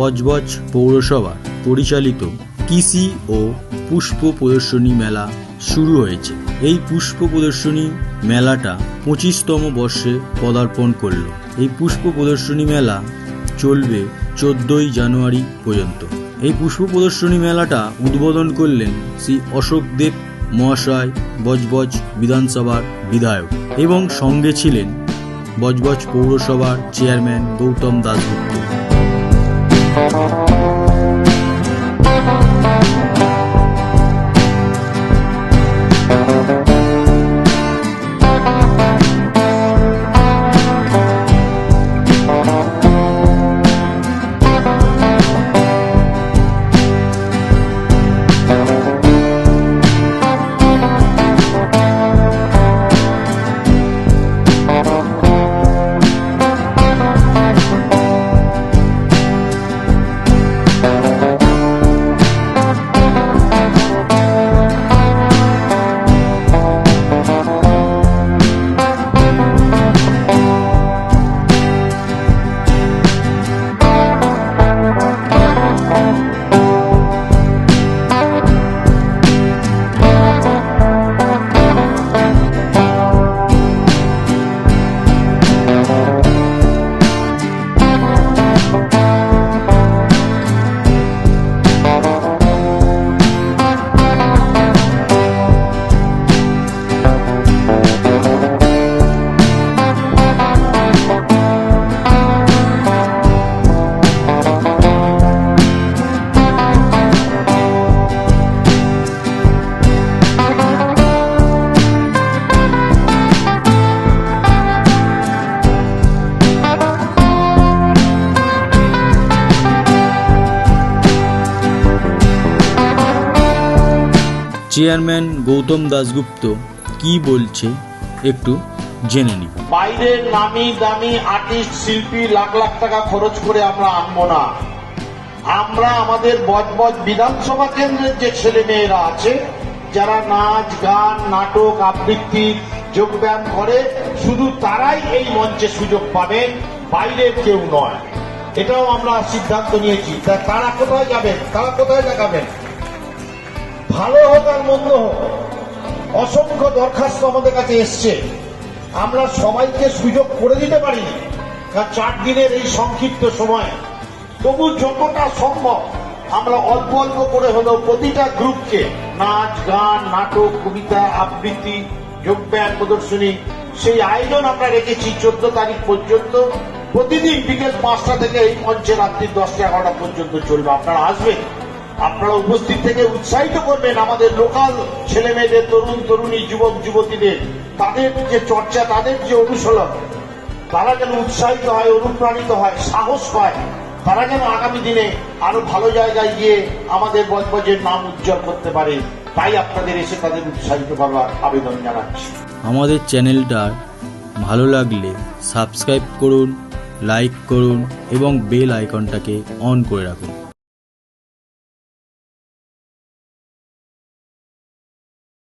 বজবজ পৌরসভা পরিচালিত কৃষি ও পুষ্প প্রদর্শনী মেলা শুরু হয়েছে। এই পুষ্প প্রদর্শনী মেলাটা পঁচিশতম বর্ষে পদার্পণ করল। এই পুষ্প প্রদর্শনী মেলা চলবে চোদ্দই জানুয়ারি পর্যন্ত। এই পুষ্প প্রদর্শনী মেলাটা উদ্বোধন করলেন শ্রী অশোক দেব মহাশয়, বজবজ বিধানসভার বিধায়ক এবং সঙ্গে ছিলেন বজবজ পৌরসভার chairman Goutam Dasgupta Música chairman Goutam Dasgupta কি বলছে একটু জেনে নিব। বাইরের নামি দামি আর্টিস্ট শিল্পী লাখ লাখ টাকা খরচ করে আমরা আনব না। আমরা আমাদের বজবজ বিধানসভা কেন্দ্রের যে ছেলে মেয়েরা আছে, যারা নাচ, গান, নাটক, আবৃত্তি, যোগব্যায়াম করে, শুধু তারাই এই মঞ্চে সুযোগ পাবেন, বাইরের কেউ নয়। এটাও আমরা সিদ্ধান্ত নিয়েছি। তারা কোথায় যাবেন? তারা কোথায় দেখাবেন? ভালো হোক আর মন্দ হোক, অসংখ্য দরখাস্ত আমাদের কাছে এসছে। আমরা সবাইকে সুযোগ করে দিতে পারিনি কারণ চার দিনের এই সংক্ষিপ্ত সময়। তবু যতটা সম্ভব আমরা অল্প অল্প করে হলেও প্রতিটা গ্রুপকে নাচ, গান, নাটক, কবিতা, আবৃত্তি, যোগব্যায়াম, প্রদর্শনী, সেই আয়োজন আমরা রেখেছি চোদ্দ তারিখ পর্যন্ত। প্রতিদিন বিকেল পাঁচটা থেকে এই মঞ্চে রাত্রি দশটা এগারোটা পর্যন্ত চলবে। আপনারা আসবেন? আপনারা উপস্থিত থেকে উৎসাহিত করবেন আমাদের লোকাল ছেলে মেয়েদের তরুণ তরুণী, যুবক, যুবতীদের। তাদের যে চর্চা, তাদের যে অনুশীলন, তারা যেন উৎসাহিত হয়, অনুপ্রাণিত হয়, সাহস পায়, তারা যেন আগামী দিনে আরও ভালো জায়গায় গিয়ে আমাদের বজবজের নাম উজ্জ্বল করতে পারে। তাই আপনাদের এসে তাদের উৎসাহিত করার আবেদন জানাচ্ছি। আমাদের চ্যানেলটা ভালো লাগলে সাবস্ক্রাইব করুন, লাইক করুন এবং বেল আইকনটাকে অন করে রাখুন।